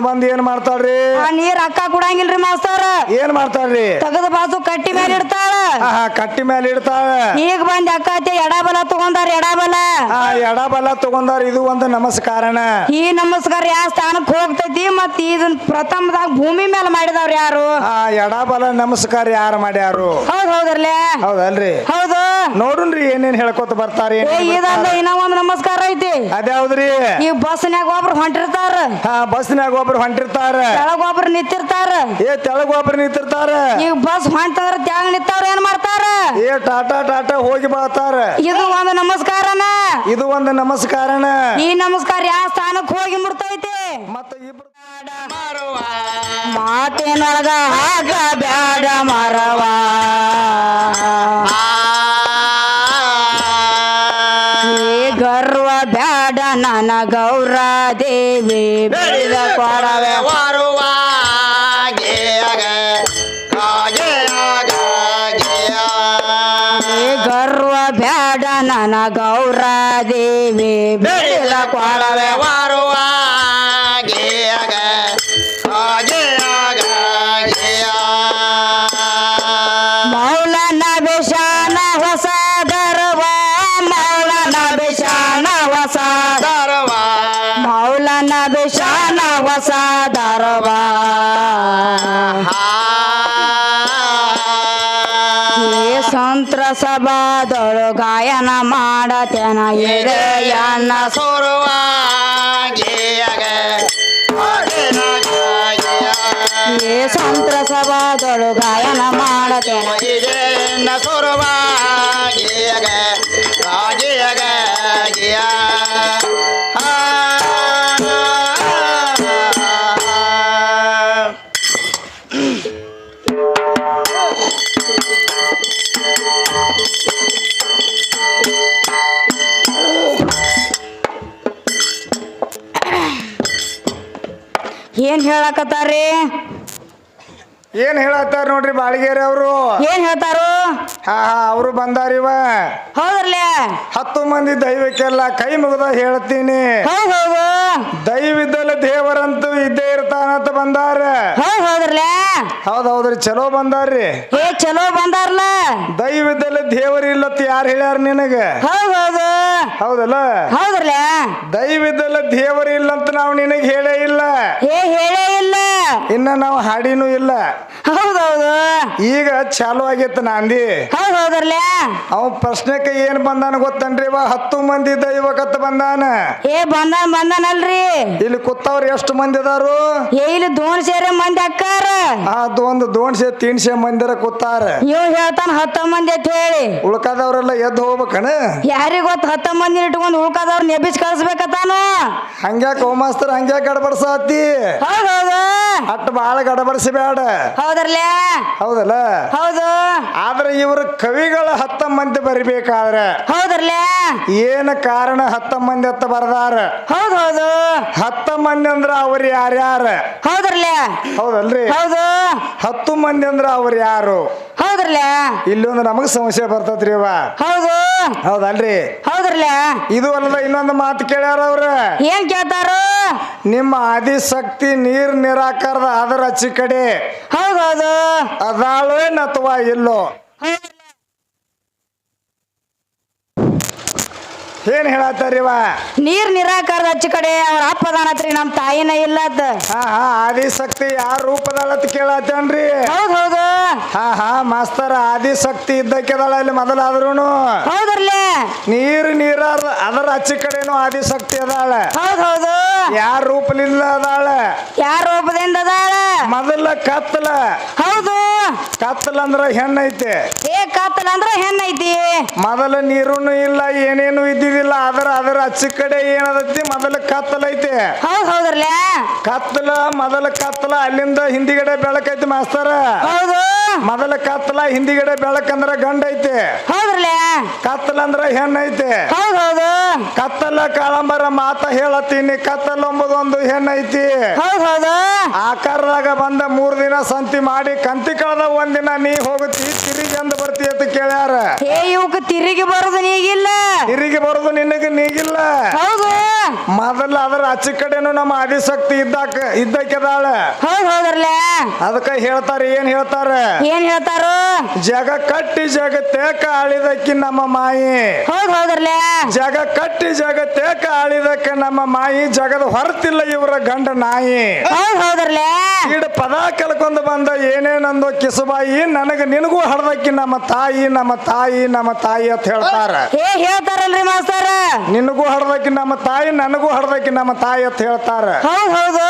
ಮುಂದ್ ಬಂದ್ ಏನ್ ಮಾಡ್ತಾಳ್ರಿ? ಆ ನೀರ್ ಅಕ್ಕ ಕೊಡಂಗಿಲ್ರಿ ಮಾಸ್ತರ್. ಏನ್ ಮಾಡ್ತಾಳ್ರಿ? ತಗದ ಬಾಸು ಕಟ್ಟಿ ಮೇಲೆ ಇಡ್ತಾಳ. ಆಹಾ ಕಟ್ಟಿ ಮೇಲೆ ಇಡ್ತಾವೆ. ಈಗ ಬಂದ್ ಅಕ್ಕ ಅತ್ತೆ ಎಡಬಲ ತಗೊಂಡಾರ ಎಡಬಲ? ಆ ಎಡಬಲ ತಗೊಂಡಾರ ಇದು ಒಂದು ನಮಸ್ಕಾರನ. ಈ ನಮಸ್ಕಾರ ಯಾವ ಸ್ಥಾನಕ್ ಹೋಗ್ತೈತಿ ಮತ್ ಇದನ್ ಪ್ರಥಮದಾಗ ಭೂಮಿ ಮೇಲೆ ಮಾಡಿದವ್ರ ಯಾರು? ಆ ಎಡಬಲ ನಮಸ್ಕಾರ ಯಾರು ಮಾಡ್ಯಾರು? ಹೌದ್ ಹೌದ್ರಲ್ಲೇ? ಹೌದಲ್ರಿ. ಹೌದು. ನೋಡುನ್ರಿ ಏನೇನ್ ಹೇಳ್ಕೊತ ಬರ್ತಾರ ಏ ಇದಂದ ಇನ್ನ ಒಂದ್ ನಮಸ್ಕಾರ ಐತಿ. ಅದ್ಯಾವ್ದ್ರಿ ಈ ಬಸ್ನ್ಯಾಗ ಒಬ್ರು ಹೊಂಟಿರ್ತಾರ. ಹಾ ಬಸ್ನ್ಯಾಗ ಒಬ್ರು ಹೊಂಟಿರ್ತಾರ. ಕೆಳಗ ಒಬ್ರು ನಿಂತಿರ್ತಾರ. ಏ ತೆಳಗ ಒಬ್ರು ನಿಂತಿರ್ತಾರ. ಈ ಬಸ್ ಹೊಂಟಂದ್ರ ತ್ಯಾಗ ನಿಂತವ್ರ ಮಾಡ್ತಾರ ಏ ಟಾಟಾ ಟಾಟಾ ಹೋಗಿ ಬಾತಾರ. ಇದು ಒಂದು ನಮಸ್ಕಾರನ. ಇದು ಒಂದು ನಮಸ್ಕಾರನ. ಈ ನಮಸ್ಕಾರ ಯಾವ ಸ್ಥಾನಕ್ಕೆ ಹೋಗಿ ಮುಡ್ತೈತಿ ಮತ್ತೆ ಇಬ್ರು ಮಾತೇನೊಳಗ ಹಾಗ ಬ್ಯಾಡ ಮರವ ಗರ್ವ ಬ್ಯಾಡ ನನ ಗೌರ ದೇವಿ ಬೆಳೆದ ಕೊಡವೆ ಬ್ಯಾಡ ನನ ಗೌರ ದೇವಿ ಬೆಳೆದ ಕೊಡವೆ ಮೌಲನ ಬಿಷಾನ ಹೊಸ ಗರ್ವ ಮೌಲನ ಬಿಷಾನ ಹೊಸ ಮೌಲನ ಬಿಷಾನ ಹೊಸ ದರ್ವ ಸಂತ್ರ ಸಭಾದೊಳು ಗಾಯನ ಮಾಡತೇನ ಎಡೆಯನ್ನ ಈ ಗಾಯನ ಮಾಡತನ ಗಾಯನ ಮಾಡತೇನ ಏನ್ ಹೇಳಕತ್ತಾರಿ ಏನ್ ಹೇಳತ್ತಾರ ನೋಡ್ರಿ ಬಾಳಿಗೇರಿ ಅವರು. ಏನ್ ಹೇಳ್ತಾರು? ಹಾ ಹಾ ಅವರು ಬಂದಾರಿವ ಹೌದ್ರಿ ಹತ್ತು ಮಂದಿ ದೈವಕ್ಕೆಲ್ಲ ಕೈ ಮುಗಿದ ಹೇಳ್ತೀನಿ. ಹೌದ್ ಹೌದು. ದೈವಿದ್ದಲ್ಲ ದೇವರಂತೂ ಇದ್ದೇ ಇರ್ತಾನಂತ ಬಂದಾರ. ಹೌದ್ ಹೌದ್ರಲ್ಲೇ? ಹೌದ್ ಹೌದ್ರಿ ಚಲೋ ಬಂದಾರ್ರಿ. ಏ ಚಲೋ ಬಂದಾರ್ಲ? ದೈವಿದ್ದಲ್ಲ ದೇವರ ಇಲ್ಲತ್ ಯಾರು ಹೇಳ್ಯಾರ ನಿನಗ? ಹೌದ್ ಹೌದು. ಹೌದಲ್ಲ? ದೈವಿದ್ದಲ್ಲ ದೇವರ ಇಲ್ಲಂತ ನಾವು ನಿನಗೆ ಹೇಳೇ ಇಲ್ಲ. ಏ ಹೇಳೇ ಇಲ್ಲ ಇನ್ನ ನಾವು ಹಾಡಿನೂ ಇಲ್ಲ. ಹೌದೌದು. ಈಗ ಚಾಲು ಆಗಿತ್ತು ನಾಂದಿ ಹೌದ್ ಹೌದ್ರಲ್ಲೇ? ಅವ ಪ್ರಶ್ನೆಕ್ಕೆ ಏನ್ ಬಂದಾನ ಗೊತ್ತನ್ರಿ ಇವ ಹತ್ತು ಮಂದಿ ದೈವಕತ್ತ ಬಂದಾನ. ಏ ಬಂದಾನ ಬಂದಾನಲ್ರಿ. ಇಲ್ಲಿ ಕೂತವ್ರು ಎಷ್ಟು ಮಂದಿ ಅದಾರು? ಏ ಇಲ್ಲಿ ದೋಣ್ ಸೇರಿ ಮಂದಿ ಅಕ್ಕಾರ. ಆ ಒಂದು ದೋಣ್ಸೆ ತಿನ್ಸೆ ಮಂದಿರ ಕೂತಾರ. ಇವ್ ಹೇಳ್ತಾನ ಹತ್ತ ಮಂದಿ ಅಂತ ಹೇಳಿ. ಉಳ್ಕಾದವ್ರೆಲ್ಲ ಎದ್ದು ಹೋಗ್ಬೇಕಣ ಯಾರಿಗ್ ಗೊತ್ತ ಹತ್ತ ಮಂದಿ ಇಟ್ಕೊಂಡು ಉಳ್ಕದವ್ರ ನೆಬಿಸ್ ಕಳ್ಸ್ಬೇಕತಾನು ಹಂಗ್ಯಾಕ ಹೋಮಾಸ್ತರ ಹಂಗ್ಯಾಕ ಗಡಬಡ್ಸಾತಿ? ಹೌದ್ ಹೌದು ಬಹಳ ಬಾಳ ಗಡಬಡಿಸಿ ಬೇಡ ಹೌದ್ರಲ್ಲೇ? ಹೌದಲ್ಲ? ಹೌದು. ಆದ್ರೆ ಇವರು ಕವಿಗಳ ಹತ್ತ ಮಂದಿ ಬರಿಬೇಕಾದ್ರೆ ಹೌದ್ರಲ್ಲೇ? ಏನ ಕಾರಣ ಹತ್ತ ಮಂದಿ ಹತ್ತ ಬರ್ದಾರ? ಹೌದು ಹೌದು. ಹತ್ತ ಮಂದಿ ಅಂದ್ರ ಅವ್ರ ಯಾರ್ಯಾರ? ಹೌದರ್ಲೆ ಹೌದಲ್ರಿ? ಹೌದು. ಹತ್ತು ಮಂದಿ ಅಂದ್ರ ಅವ್ರ ಯಾರು? ಹೌದ್ರಲ್ಲ? ಇಲ್ಲೊಂದು ನಮಗ್ ಸಮಸ್ಯೆ ಬರ್ತೈತ್ರಿ ಅವ ಹೌದು. ಹೌದಲ್ರಿ? ಹೌದ್ರಲ್ಲ? ಇದು ಅಲ್ಲದ ಇನ್ನೊಂದು ಮಾತು ಕೇಳ್ಯಾರ ಅವ್ರ. ಏನ್ ಕೇಳ್ತಾರ? ನಿಮ್ಮ ಆದಿಶಕ್ತಿ ನೀರ್ ನಿರಾಕಾರದ ಅದರ ಅಚ್ಚಿ ಕಡೆ ಹೌದ್ ಹೌದು ಅದಾಳೇನ್ ಅಥವಾ ಇಲ್ಲೋ? ಏನ್ ಹೇಳತ್ತಾರಿವ ನೀರ್ ನಿರಾಕಾರದ ಅಚ್ಚ ಕಡೆ ಅವ್ರ ಅಪ್ಪ ಅದಾನತ್ರಿ ನಮ್ ತಾಯಿನ ಇಲ್ಲದ ಹಾ ಹಾ ಆದಿಶಕ್ತಿ ಯಾರ ರೂಪದಾಳತ್ ಕೇಳತ್ತೇನ್ರಿ? ಹೌದ್ ಹೌದು. ಹಾ ಹಾ ಮಾಸ್ತರ ಆದಿಶಕ್ತಿ ಇದ್ದಕ್ಕೆದಾಳ ಇಲ್ಲಿ ಮೊದಲಾದ್ರೂನು. ಹೌದ್ರಲ್ಲೇ. ನೀರು ನೀರಾದ ಅದರ ಅಚ್ಚಿ ಕಡೆನೂ ಆದಿಶಕ್ತಿ ಅದಾಳ. ಹೌದ್ ಹೌದು. ಯಾರ ರೂಪದಿಂದ ಅದಾಳ? ಯಾರ ರೂಪದಿಂದ ಅದಾಳ? ಮೊದಲ ಕತ್ತಲ. ಹೌದು. ಕತ್ತಲ ಅಂದ್ರ ಹೆಣ್ಣೈತೆ. ಏ ಕತ್ತಲ ಅಂದ್ರ ಹೆಣ್ಣೈತಿ. ಮೊದಲ ನೀರುನು ಇಲ್ಲ ಏನೇನು ಇದ್ದಿದಿಲ್ಲ ಅದರ ಅದರ ಅಚ್ಚ ಕಡೆ ಏನದೈತಿ ಮೊದಲ ಕತ್ತಲ ಐತೆ. ಹೌದ್ ಹೌದ್ರಲ್ಲ? ಕತ್ತಲ ಮೊದಲ ಕತ್ತಲ ಅಲ್ಲಿಂದ ಹಿಂದಿಗಡೆ ಬೆಳಕೈತಿ ಮಾಸ್ತರ. ಹೌದು. ಮೊದಲ ಕತ್ತಲ ಹಿಂದಿಗಡೆ ಬೆಳಕಂದ್ರ ಗಂಡ ಐತೆ. ಹೌದ್ರಲ್ಲ? ಕತ್ತಲ ಅಂದ್ರ ಹೆಣ್ಣೈತೆ ಹೌದ್ ಹೌದು. ಕತ್ತಲ ಕಾಳಂಬರ ಮಾತ ಹೇಳತ್ತೀನಿ ಕತ್ತಲ ಒಂಬುದೊಂದು ಹೆಣ್ಣೈತಿ ಹೌದ್ ಹೌದು. ಆಕಾರದಾಗ ಬಂದ ಮೂರ್ ದಿನ ಸಂತಿ ಮಾಡಿ ಕಂತಿ ಕಳೆದ ಒಂದಿನ ನೀ ಹೋಗುತ್ತಿ ತಿರುಗಿ ಅಂದ್ ಬರ್ತಿ ಅಂತ ಕೇಳ್ಯಾರ. ಏ ಇವಕ್ ತಿರುಗಿ ಬರೋದು ನೀಗಿಲ್ಲ. ತಿರುಗಿ ಬರೋದು ನಿನಗೆ ನೀಗಿಲ್ಲ. ಹೌದು. ಮೊದಲ ಅದರ ಆಚೆ ಕಡೆನು ನಮ್ಮ ಆದಿಶಕ್ತಿ ಇದ್ದಾಕ ಇದ್ದಕ್ಕೆದಾಳ ಹೌದ್ ಅದಕ್ಕ ಹೇಳ್ತಾರೆ ಏನ್ ಹೇಳ್ತಾರ? ಏನ್ ಹೇಳ್ತಾರು? ಜಗ ಕಟ್ಟಿ ಜಗತ್ತೇಕ ಆಳಿದಕ್ಕಿ ನಮ್ಮ ಮಾಯಿ. ಹೌದ್ ಕಟ್ಟಿ ಜಗ ಕಟ್ಟಿ ಜಗತ್ತೇಕ ಕಾಳಿದಕ್ಕ ನಮ್ಮ ಮಾಯಿ ಜಗದ ಹೊರತಿಲ್ಲ ಇವರ ಗಂಡ ನಾಯಿ. ಹೌದ್ ಹೌದ್ರಲ್ಲ? ಈಡ ಪದ ಕಲ್ಕೊಂಡ್ ಬಂದ ಏನೇನಂದು ಕಿಸುಬಾಯಿ ನನಗ ನಿನಗೂ ಹಡ್ದಕ್ಕಿ ನಮ್ಮ ತಾಯಿ ನಮ್ಮ ತಾಯಿ ನಮ್ಮ ತಾಯಿ ಅಂತ ಹೇಳ್ತಾರ. ಏ ಹೇಳ್ತಾರಲ್ರಿ ಮಾಸ್ತರ? ನಿನಗೂ ಹಡ್ದಕ್ಕಿ ನಮ್ಮ ತಾಯಿ ನನಗೂ ಹಡ್ದಕ್ಕಿ ನಮ್ಮ ತಾಯಿ ಅಂತ ಹೇಳ್ತಾರ. ಹೌದ್ ಹೌದು.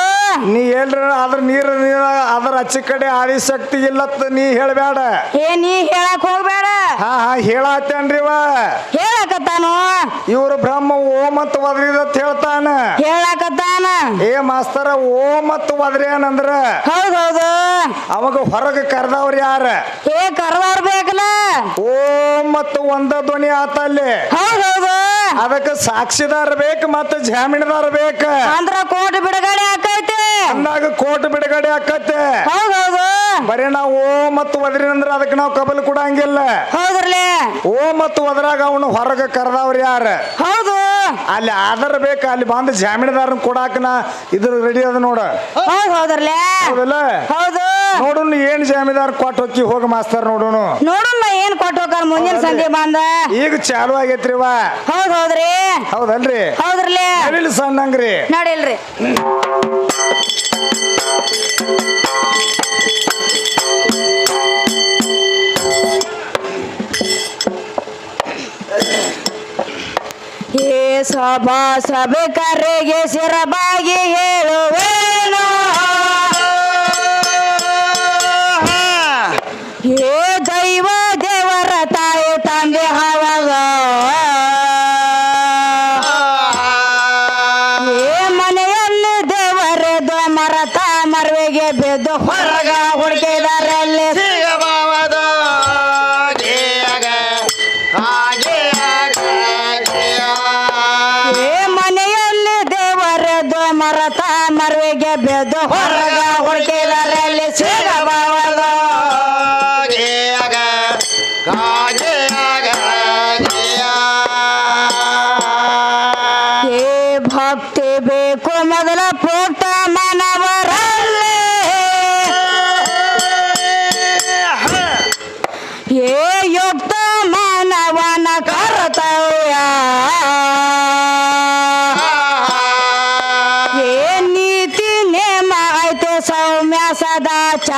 ನೀ ಎಲ್ರ ಅದ್ರ ನೀರ ನೀರ ಅದ್ರ ಅಚ್ಚಿ ಕಡೆ ಆದಿಶಕ್ತಿ ಇಲ್ಲತ್ ನೀ ಹೇಳ್ಬೇಡ ಏ ನೀ ಹೇಳಕ್ ಹೋಗ್ಬೇಡ ಹಾ ಹಾ ಹೇಳತ್ತೇನ್ರಿವ ಹೇಳಕತ್ತಾನು? ಇವ್ರು ಬ್ರಹ್ಮ ಓಂ ಅಂತ ಒದ್ರಿದತ್ ಹೇಳ್ತಾನ. ಹೇಳಕತ್ತಾನ? ಏ ಮಾಸ್ತರ ಓಂ ಮತ್ತು ಒದ್ರೇನಂದ್ರ? ಹೌದ್ ಹೌದು. ಅವಾಗ ಹೊರಗೆ ಕರೆದವ್ರು ಯಾರ? ಏ ಕರ್ದಾರ್ ಬೇಕಲ್ಲ? ಓಂ ಮತ್ತು ಒಂದ ಧ್ವನಿ ಆತ ಅಲ್ಲಿ ಹೌದ್ ಹೌದು. ಅದಕ್ಕೆ ಸಾಕ್ಷಿದಾರ ಬೇಕು ಮತ್ತೆ ಜಾಮೀನದಾರ ಬೇಕ. ಅಂದ್ರ ಕೋರ್ಟ್ ಬಿಡುಗಡೆ ಆಕೈತೆ. ಅಂದಾಗ ಕೋರ್ಟ್ ಬಿಡುಗಡೆ ಆಕೈತೆ. ಹೌದ್ ಹೌದು. ಬರೀ ನಾವು ಓ ಮತ್ತು ಒದ್ರಿನಂದ್ರ ಅದಕ್ಕೆ ನಾವು ಕಬಲ್ ಕೊಡಂಗಿಲ್ಲ. ಹೌದ್ರಲ್ಲಿ ಓ ಮತ್ತು ಒದ್ರಾಗ ಅವನು ಹೊರಗೆ ಕರೆದವ್ರು ಯಾರ? ಹೌದು. ಅಲ್ಲಿ ಆಧಾರ ಬೇಕ ಅಲ್ಲಿ ಬಂದು ಜಾಮೀನದಾರನ ಕೊಡಾಕ ನಾ ಇದ್ರ ರೆಡಿ ಅದ ನೋಡ. ಹೌದ್ ಹೌದ್ರಲ್ಲೇ ಹೌದಲ್ಲ? ಹೌದು. ನೋಡುನು ಏನ್ ಜಾಮೀನ್ದಾರ್ ಕೊಟ್ಟು ಹೋಗಿ ಹೋಗಿ ಮಾಸ್ತರ್ ನೋಡೋಣ ನೋಡೋಣ ಏನ್ ಕೊಟ್ಟು ಹೋಗಾರ ಮುಂದಿನ ಸಂಜೆ ಬಂದ? ಈಗ ಚಾಲು ಆಗೈತ್ರಿವ ಹೌದ್ ಹೌದ್ರಿ. ಹೌದಲ್ರಿ. ಹೌದ್ರಲ್ಲೇ. ನಡಿಲ್ ಸಣ್ಣಂಗ್ರಿ ನಡಿಲ್ರಿ. ಏ ಸಭಾ ಸಭೆ ಕರೆಗೆ ಸಿರಬಾಗಿ ಹೇಳುವೇನು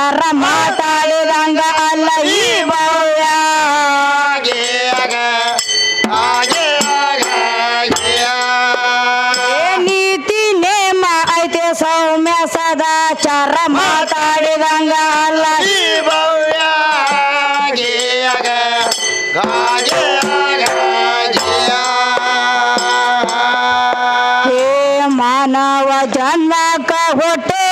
ಸದಾಚಾರ ಮಾತಾಡಿದಂಗ ಅಲ್ಲ ಈ ಭವ್ಯ. ನೀತಿ ನೇಮ ಐತೆ ಸೌಮ್ಯ ಸದಾಚಾರ ಮಾತಾಡಿದಂಗ ಅಲ್ಲ. ಈ ಹೇ ಮಾನವ ಜನ್ಮಕ ಹೊಟ್ಟೆ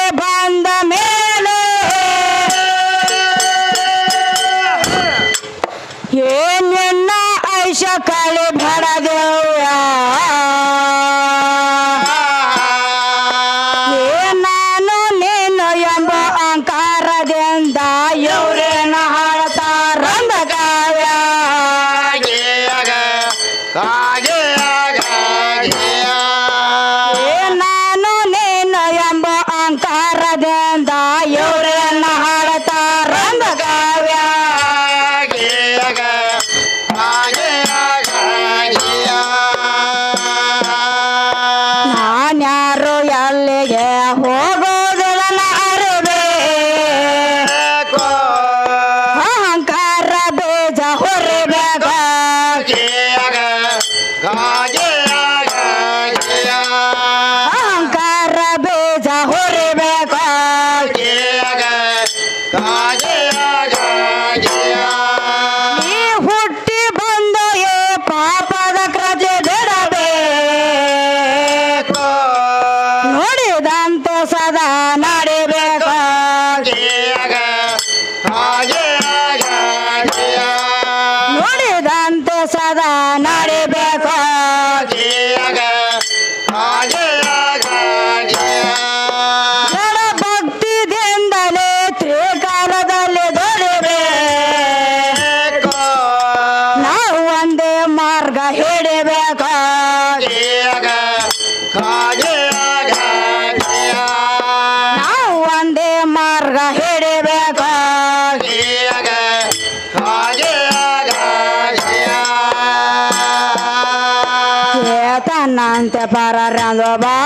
Mandoaba.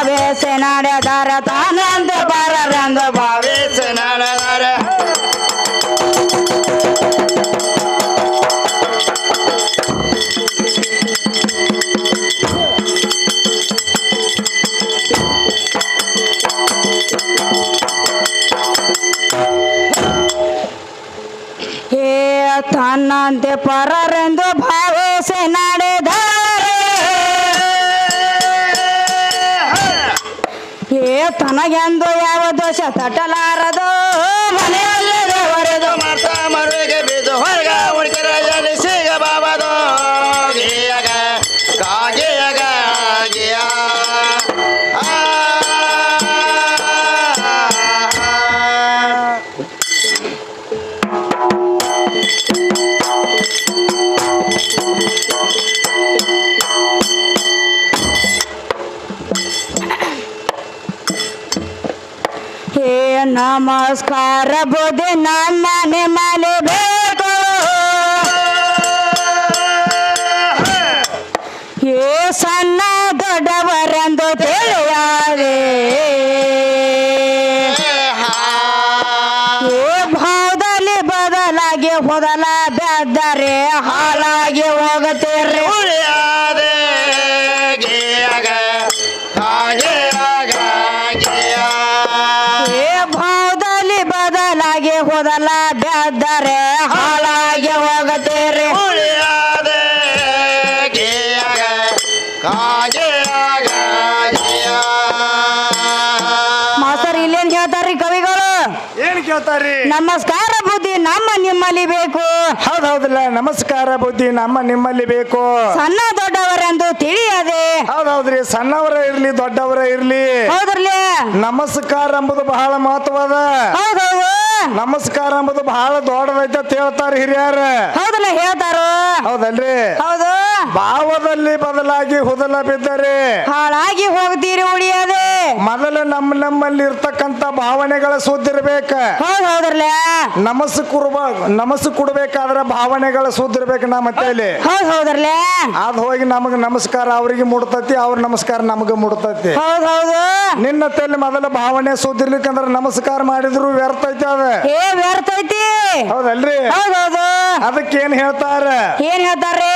ತನಗೆಂದು ಯಾವ ದೋಷ ತಟ್ಟಲಾರದು ನಮಸ್ಕಾರ ಬುದ್ಧಿ ಮನೆ ಬೇಕು ಏ ಸಣ್ಣ ದೊಡ್ಡವರೆಂದು ತಿಳಿಯಾರೆ ಏ ಭಾವದಲ್ಲಿ ಬದಲಾಗಿ ಹೋದಲ ಬೆದ್ದರೆ ಹಾಲಾಗಿ ಹೋಗುತ್ತೀರಿ ಹೇಳ್ತಾರ್ರಿ ಕವಿಗಳು. ಏನ್ ಕೇಳ್ತಾರ್ರಿ? ನಮಸ್ಕಾರ ಬುದ್ಧಿ ನಮ್ಮ ನಿಮ್ಮಲ್ಲಿ ಬೇಕು. ಹೌದ್ ಹೌದಲ್ಲ ನಮಸ್ಕಾರ ಬುದ್ಧಿ ನಮ್ಮ ನಿಮ್ಮಲ್ಲಿ ಬೇಕು. ಸಣ್ಣ ದೊಡ್ಡವರೆಂದು ತಿಳಿಯದೆ. ಹೌದೌದ್ರಿ ಸಣ್ಣವರ ಇರ್ಲಿ ದೊಡ್ಡವರ ಇರ್ಲಿ. ಹೌದ್ರಲ್ಲೇ? ನಮಸ್ಕಾರ ಎಂಬುದು ಬಹಳ ಮಹತ್ವದ. ಹೌದೌದು ನಮಸ್ಕಾರ ಎಂಬುದು ಬಹಳ ದೊಡ್ಡದೈತೆ ಅಂತ ಹೇಳ್ತಾರ ಹಿರಿಯರ. ಹೌದಲ್ಲ ಹೇಳ್ತಾರ? ಹೌದಲ್ರಿ? ಹೌದು. ಭಾವದಲ್ಲಿ ಬದಲಾಗಿ ಹುದಲ ಬಿದ್ದರೆ. ಹಾಳಾಗಿ ಹೋಗ್ತೀರಿ ಉಳಿಯದೆ. ಮೊದಲು ನಮ್ಮ ನಮ್ಮಲ್ಲಿ ಇರ್ತಕ್ಕಂತ ಭಾವನೆಗಳ ಸುದ್ದಿರ್ಬೇಕ ಹೌದ್ ಹೌದ್ರಲ್ಲೇ. ನಮಸ್ ಕುರ್ಬ ನಮಸ್ ಕೊಡ್ಬೇಕಾದ್ರೆ ಭಾವನೆಗಳ ಸುದ್ದಿರ್ಬೇಕು ನಮ್ಮ ತೇಲಿ ಹೌದ್ ಹೌದ್ರಲ್ಲೇ. ಅದ್ ಹೋಗಿ ನಮಗ್ ನಮಸ್ಕಾರ ಅವ್ರಿಗೆ ಮುಡ್ತತಿ ಅವ್ರ ನಮಸ್ಕಾರ ನಮಗ ಮುಡ್ತತಿ. ಹೌದ್ ಹೌದು. ನಿನ್ನ ತಲೆ ಮೊದಲ ಭಾವನೆ ಸುದ್ದಿರ್ಲಿಕ್ಕಂದ್ರ ನಮಸ್ಕಾರ ಮಾಡಿದ್ರು ವ್ಯರ್ಥ ಐತಿ ಅದ. ಏ ವ್ಯರ್ಥ ಐತಿ ಹೌದಲ್ರಿ? ಹೌದ್ ಹೌದು. ಅದಕ್ಕೇನ್ ಹೇಳ್ತಾರ? ಏನ್ ಹೇಳ್ತಾರ್ರಿ?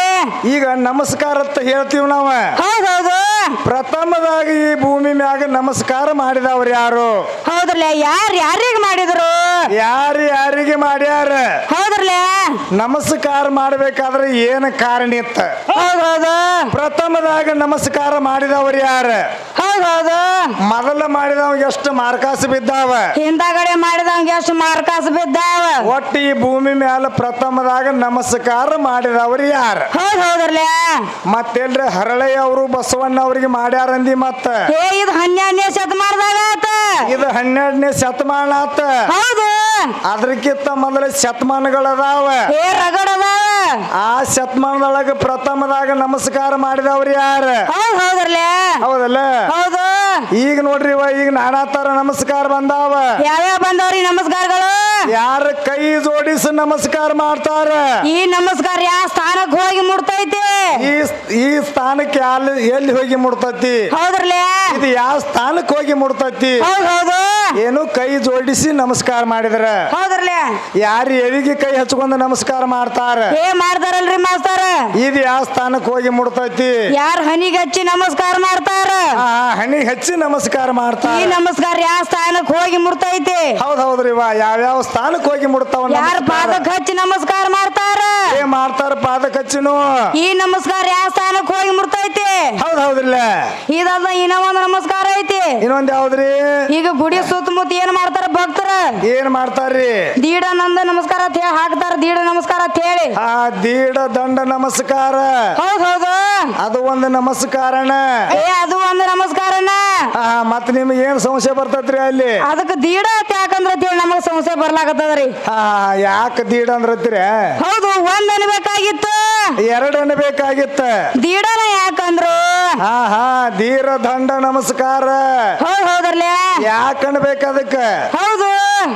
ಈಗ ನಮಸ್ಕಾರ ಅಂತ ಹೇಳ್ತೀವಿ ನಾವ. ಹೌದ್ ಹೌದು. ಪ್ರಥಮದಾಗಿ ಈ ಭೂಮಿ ಮ್ಯಾಗ ನಮಸ್ಕಾರ ಮಾಡಿದವ್ರು ಯಾರು? ಹೌದ್ರಲ್ಲ ಯಾರ್ ಯಾರಿಗ್ ಮಾಡಿದ್ರು? ಯಾರು ಯಾರಿಗೆ ಮಾಡ್ಯಾರ? ಹೌದ್ರಲ್ಲ ನಮಸ್ಕಾರ ಮಾಡ್ಬೇಕಾದ್ರೆ ಏನ್ ಕಾರಣ ಇತ್ತ? ಪ್ರಥಮದಾಗ ನಮಸ್ಕಾರ ಮಾಡಿದವ್ರು ಯಾರ? ಹೌದು. ಮೊದಲ ಮಾಡಿದವ ಎಷ್ಟು ಮಾರ್ಕಾಸ ಬಿದ್ದಾವ? ಹಿಂದಗಡೆ ಮಾಡಿದಂಗೆ ಎಷ್ಟು ಮಾರ್ಕಾಸ ಬಿದ್ದಾವ? ಒಟ್ಟು ಈ ಭೂಮಿ ಮ್ಯಾಲ ಪ್ರಥಮದಾಗ ನಮಸ್ಕಾರ ಮಾಡಿದವ್ರಿ ಯಾರ? ಹೌದ್ ಮತ್ತೇನ್ರಿ ಮತ್ತೆಲ್ರಿ ಹರಳೆ ಅವರು ಬಸವಣ್ಣ ಅವ್ರಿಗೆ ಮಾಡ್ಯಾರಂದಿ ಮತ್ತ? ಏ ಇದು ಹನ್ನೆರಡನೇ ಶತಮಾನದಾಗ ಆತ. ಇದು ಹನ್ನೆರಡನೇ ಶತಮಾನ ಆತ. ಹೌದು. ಅದ್ರಕ್ಕಿಂತ ಮೊದಲ ಶತಮಾನಗಳದಾವ. ಏ ಆ ಶತಮಾನದೊಳಗ ಪ್ರಥಮದಾಗ ನಮಸ್ಕಾರ ಮಾಡಿದವ್ರು ಯಾರ? ಹೌದ್ ಹೌದ್ರಲ್ಲೇ? ಹೌದಲ್ಲ? ಹೌದು. ಈಗ ನೋಡ್ರಿ ಇವ ಈಗ ನಾನಾ ತರ ನಮಸ್ಕಾರ ಬಂದಾವ. ಯಾವ್ಯಾವ ಬಂದವ್ರಿ ನಮಸ್ಕಾರಗಳು? ಯಾರ ಕೈ ಜೋಡಿಸಿ ನಮಸ್ಕಾರ ಮಾಡ್ತಾರ. ಈ ನಮಸ್ಕಾರ ಯಾವ ಸ್ಥಾನಕ್ಕೆ ಹೋಗಿ ಮುಡ್ತೈತಿ ಈ ಈ ಸ್ಥಾನಕ್ಕೆ ಅಲ್ಲಿ ಎಲ್ಲಿ ಹೋಗಿ ಮುಡ್ತತಿ ಇದು ಯಾವ ಸ್ಥಾನಕ್ಕೆ ಹೋಗಿ ಮುಡ್ತತಿ ಹೌದ್ ಹೌದು. ಏನು ಕೈ ಜೋಡಿಸಿ ನಮಸ್ಕಾರ ಮಾಡಿದ್ರ? ಯಾರು ಎಲ್ಲಿಗೆ ಕೈ ಹಚ್ಕೊಂಡು ನಮಸ್ಕಾರ ಮಾಡ್ತಾರ? ಏ ಮಾಡ್ತಾರಲ್ರಿ ಮಾಸ್ತಾರ. ಇದು ಯಾವ ಸ್ಥಾನಕ್ಕೆ ಹೋಗಿ ಮುಡ್ತತಿ ಯಾರ್ ಹನಿಗ್ ಹಚ್ಚಿ ನಮಸ್ಕಾರ ಮಾಡ್ತಾರ? ಆ ಹಚ್ಚಿ ನಮಸ್ಕಾರ ಈ ಮಾಡ್ತಾರ ನಮಸ್ಕಾರ ಯಾವ ಸ್ಥಾನಕ್ ಹೋಗಿ ಮುಡ್ತೈತಿ ಹೌದ್ ಹೌದ್ರಿ ವಾ. ಯಾವ್ಯಾವ ಸ್ಥಾನಕ್ಕೆ ಹೋಗಿ ಮುಡ್ತಾವ ಯಾರ ನಮಸ್ಕಾರ? ಪಾದಕ್ ಹಚ್ಚಿ ನಮಸ್ಕಾರ ಮಾಡ್ತಾರ? ಏ ಮಾಡ್ತಾರ ಪಾದಕ್ ಹಚ್ಚಿನು? ಈ ನಮಸ್ಕಾರ ಯಾವ ಸ್ಥಾನಕ್ ಹೋಗಿ ಮುರ್ತೈತಿ ಹೌದ್ ಹೌದ್ರಲ್ಲ. ಇದಲ್ಲ ಇನ್ನ ಒಂದು ನಮಸ್ಕಾರ ಐತಿ. ಇನ್ನೊಂದ್ ಯಾವ್ದ್ರಿ? ಈಗ ಗುಡಿ ಸುತ್ತಮುತ್ತ ಏನ್ ಮಾಡ್ತಾರ ಭಕ್ತರ? ಏನ್ ಮಾಡ್ತಾರ್ರಿ? ದೀಡ ನಂದ ನಮಸ್ಕಾರ ಅಂತ ಹೇಳಿ ಹಾಕ್ತಾರ ದೀಡ ನಮಸ್ಕಾರ ಅಂತ ಹೇಳಿ. ಆ ದೀಡ ದಂಡ ನಮಸ್ಕಾರ. ಹೌದ್ ಹೌದು. ಅದು ಒಂದು ನಮಸ್ಕಾರನ. ಏ ಅದು ಒಂದು ನಮಸ್ಕಾರನ. ಆ ಮತ್ ನಿಮ್ಗೆ ಏನ್ ಸಮಸ್ಯೆ ಬರ್ತೈತ್ರಿ ಅಲ್ಲಿ? ಅದಕ್ಕೆ ದೀಡ ಅಂತ ಯಾಕಂದ್ರ ಅಂತ ಹೇಳಿ ನಮಗ್ ಸಮಸ್ಯೆ ಬರ್ಲಾಕತ್ತದ್ರಿ. ಆ ಯಾಕ ದೀಡ ಅಂದ್ರತ್ರಿ ಹೌದು ಒಂದ್ ಅನ್ಬೇಕಾಗಿತ್ತು. ಎರಡು ಬೇಕಾಗಿತ್ತ. ದೀಡನ ಯಾಕಂದ್ರು? ಹಾ ಹಾ ಧೀರ ದಂಡ ನಮಸ್ಕಾರ. ಹೌದ್ ಬೇಕ ಅದಕ್ಕ ಹೌದು.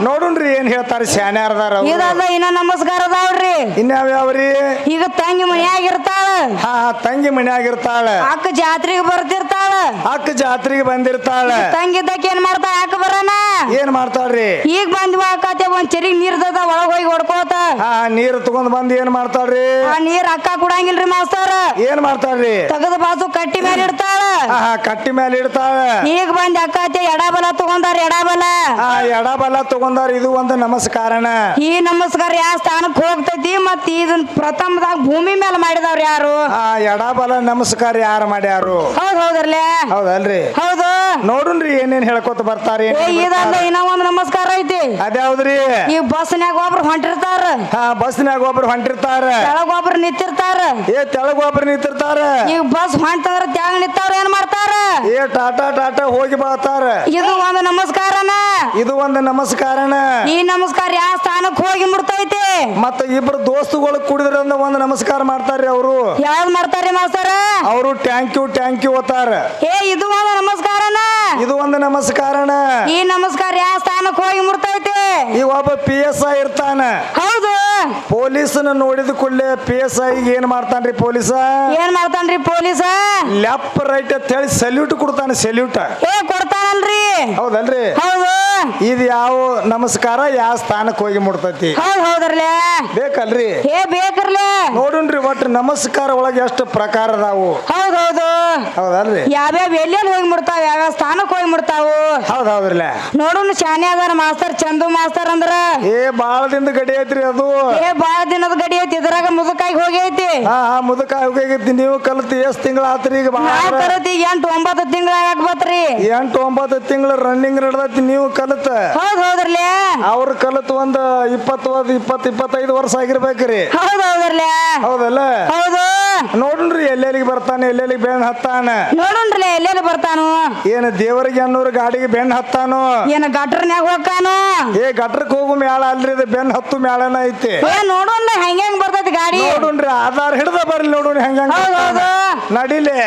ನೋಡುನ್ರಿ ಏನ್ ಹೇಳ್ತಾರ ಶಾನ್ಯಾರದಾರ. ಇದಲ್ಲ ಇನ್ನ ನಮಸ್ಕಾರ ಅದಾವ್ರಿ ಇನ್ಯಾವ್ಯಾವ್ರಿ? ಈಗ ತಂಗಿ ಮನ್ಯಾಗ ಇರ್ತಾಳ. ಹಾ ಹಾ, ತಂಗಿ ಮನ್ಯಾಗಿರ್ತಾಳ ಅಕ್ಕ ಜಾತ್ರೆಗೆ ಬರ್ತಿರ್ತಾಳ. ಅಕ್ಕ ಜಾತ್ರೆಗೆ ಬಂದಿರ್ತಾಳ. ತಂಗಿದ್ದಕ್ಕೆ ಏನ್ ಮಾಡ್ತಾಳ? ಅಕ್ಕ ಬರೋಣ. ಏನ್ ಮಾಡ್ತಾಳ್ರಿ? ಈಗ ಬಂದ್ವ ಅಕ್ಕತೆ ಒಂದ್ ಚೆರಿಗ್ ನೀರ್ದದ ಒಳಗ್ ಹೋಗಿ ಹೊಡ್ಕೋತ. ಹಾ ನೀರ್ ತಗೊಂಡ್ ಬಂದ್ ಏನ್ ಮಾಡ್ತಾಳ್ರಿ? ಆ ನೀರ್ ಅಕ್ಕ ಕುಡಂಗಿಲ್ರಿ ಮಾಸ್ತಾರ. ಏನ್ ಮಾಡ್ತಾಳ್ರಿ? ತಗದ ಬಾಜು ಕಟ್ಟಿ ಮೇಲೆ ಇಡ್ತಾಳ. ಹಾ ಹಾ ಕಟ್ಟಿ ಮೇಲೆ ಇಡ್ತಾಳ. ಈಗ ಬಂದ್ ಅಕ್ಕತೆ ಎಡಬಲ ತಗೊಂಡಾರ ಎಡಬಲ. ಆ ಎಡ ಬಲ ತಗೊಂಡಾರ ಇದು ಒಂದು ನಮಸ್ಕಾರನ. ಈ ನಮಸ್ಕಾರ ಯಾವ ಸ್ಥಾನಕ್ ಹೋಗ್ತೈತಿ ಮತ್ ಇದನ್ ಪ್ರಥಮದಾಗ ಭೂಮಿ ಮೇಲೆ ಮಾಡಿದವ್ರ ಯಾರು? ಆ ಎಡ ಬಲ ನಮಸ್ಕಾರ ಯಾರು ಮಾಡ್ಯಾರು? ಹೌದ್ ಹೌದ್ರಲ್ಲೇ. ಹೌದಲ್ರಿ? ಹೌದು. ನೋಡುನ್ರಿ ಏನೇನ್ ಹೇಳ್ಕೊತ ಬರ್ತಾರ ಇದಲ್ಲ ಇನ್ನ ಒಂದ್ ನಮಸ್ಕಾರ ಐತಿ. ಅದ್ಯಾವ್ದ್ರಿ? ಈ ಬಸ್ನ್ಯಾಗ ಒಬ್ರು ಹೊಂಟಿರ್ತಾರ. ಹಾ ಬಸ್ನ್ಯಾಗ ಒಬ್ರು ಹೊಂಟಿರ್ತಾರ. ಒಬ್ರು ನಿಂತಿರ್ತಾರ. ಏ ತೆಳಗ ಒಬ್ರು ನಿಂತಿರ್ತಾರ. ಈ ಬಸ್ ಹೊಂಟಾರ ತ್ಯಾಗ ನಿಂತವ್ರ ಏನ್ ಮಾಡ್ತಾರ? ಏ ಟಾಟಾ ಟಾಟಾ ಹೋಗಿ ಬರ್ತಾರ ಇದು ಒಂದು ನಮಸ್ಕಾರನ. ಇದು ಒಂದು ನಮಸ್ಕಾರನ. ಈ ನಮಸ್ಕಾರ ಯಾವ ಸ್ಥಾನಕ್ ಹೋಗಿ ಮುಡ್ತೈತಿ ಮತ್ತ ಇಬ್ರು ದೋಸ್ತುಗಳು ಕುಡಿದ್ರಂದ ಒಂದು ನಮಸ್ಕಾರ ಮಾಡ್ತಾರ್ರಿ ಅವರು. ಯಾವ್ದು ಮಾಡ್ತಾರ್ರಿ ಮಾಸ್ತರ? ಅವರು ಟ್ಯಾಂಕ್ ಯು ಟ್ಯಾಂಕ್ ಯು ಓತಾರ. ಏ ಇದು ಒಂದು ನಮಸ್ಕಾರನ? ಇದು ಒಂದು ನಮಸ್ಕಾರನ. ಈ ನಮಸ್ಕಾರ ಯಾವ ಸ್ಥಾನಕ್ಕೆ ಹೋಗಿ ಮುಡ್ತೈತಿ ಈ ಒಬ್ಬ ಪಿ ಎಸ್ ಐ ಇರ್ತಾನ. ಹೌದು. ಪೊಲೀಸನ ನೋಡಿದ ಕೂಡಲೇ ಪಿ ಎಸ್ ಐ ಏನ್ ಮಾಡ್ತಾನ್ರಿ ಪೊಲೀಸ? ಏನ್ ಮಾಡ್ತಾನ್ರಿ ಪೊಲೀಸ? ಲೆಫ್ಟ್ ರೈಟ್ ಅಂತ ಹೇಳಿ ಸಲ್ಯೂಟ್ ಕೊಡ್ತಾನೆ ಸಲ್ಯೂಟ್ ಏ ಹೌದಲ್ರಿ? ಹೌದು. ಇದು ಯಾವ ನಮಸ್ಕಾರ ಯಾವ ಸ್ಥಾನಕ್ಕೆ ಹೋಗಿ ಮುಡ್ತತಿ ಹೌದ್ ಹೌದ್ರಲೇ ಬೇಕಲ್ರಿ? ಹೇ ಬೇಕ್ರಲ್ಲೇ ನೋಡುನ್ರಿ ಒಟ್ಟು ನಮಸ್ಕಾರ ಒಳಗೆ ಎಷ್ಟು ಪ್ರಕಾರ ಅದಾವು. ಹೌದೌದು. ಹೌದು ಹೌದಲ್ರಿ? ಯಾವ್ಯಾವ ಎಲ್ಲೆಲ್ಲಿ ಹೋಗಿ ಮುಡ್ತಾವ ಯಾವ್ಯಾವ ಸ್ಥಾನಕ್ಕೆ ಹೋಗಿ ಮುಡ್ತಾವು ಹೌದ್ ನೋಡುನ್ ಶಾನೆ ಅದಾರ ಮಾಸ್ತರ್ ಚಂದು ಮಾಸ್ತರ್ ಅಂದ್ರ? ಏ ಬಾಳ ದಿನದ ಗಡಿ ಐತ್ರಿ ಅದು. ಏ ಬಾಳ ದಿನದ ಗಡಿ ಐತಿ ಇದ್ರಾಗ ಮುದುಕಾಗಿ ಹೋಗೈತಿ. ಹಾ ಹಾ ಹೋಗಿ ಹೋಗೈತಿ ನೀವು ಕಲ್ತು ಎಷ್ಟ್ ತಿಂಗಳ ಆತ್ರಿ ಈಗ ಕರತಿ ಎಂಟು ಒಂಬತ್ತು ತಿಂಗಳ ಆಗ್ಬತ್ರಿ ಎಂಟು ಒಂಬತ್ತು ತಿಂಗಳ ರನ್ನಿಂಗ್ ನಡೆದೈತಿ ನೀವು ಕಲಿತ. ಹೌದ್ ಹೌದ್ರಲ್ಲೇ ಅವ್ರ ಕಲಿತು ಒಂದ್ ಇಪ್ಪತ್ತು ಇಪ್ಪತ್ತು ಇಪ್ಪತ್ತೈದು ವರ್ಷ ಆಗಿರ್ಬೇಕ್ರಿ. ಹೌದ್ ಹೌದ್ರಲ್ಲೇ ಹೌದಲ್ಲ? ಹೌದು. ನೋಡ್ರಿ ಎಲ್ಲೆಲ್ಲಿಗೆ ಬರ್ತಾನೆ ಎಲ್ಲೆಲ್ಲಿಗೆ ಬೆಣ್ಣ ಹತ್ತಾನ? ನೋಡ್ರಿ ಎಲ್ಲೆಲ್ಲಿ ಬರ್ತಾನೋ? ಏನ ದೇವರಿಗೆ ಅನ್ನೋರು ಗಾಡಿಗೆ ಬೆನ್ ಹತ್ತಾನು? ಏನ ಗಟ್ರನ್ಯಾಗ ಹೋಗ್ತಾನು? ಏ ಗಟ್ರಕ್ ಹೋಗು ಮ್ಯಾಳ ಅಲ್ರಿ ಇದು ಬೆನ್ ಹತ್ತು ಮ್ಯಾಳನ ಐತಿ. ಏ ನೋಡೋಣ ಹೆಂಗ್ ಹೆಂಗ್ ಬರ್ತೈತಿ ಗಾಡಿ? ನೋಡ್ರಿ ಆಧಾರ್ ಹಿಡ್ದ ಬರ್ಲಿ ನೋಡೋಣ ಹೆಂಗ ಹೌದ್ ಹೌದು. ನಡಿಲೆ.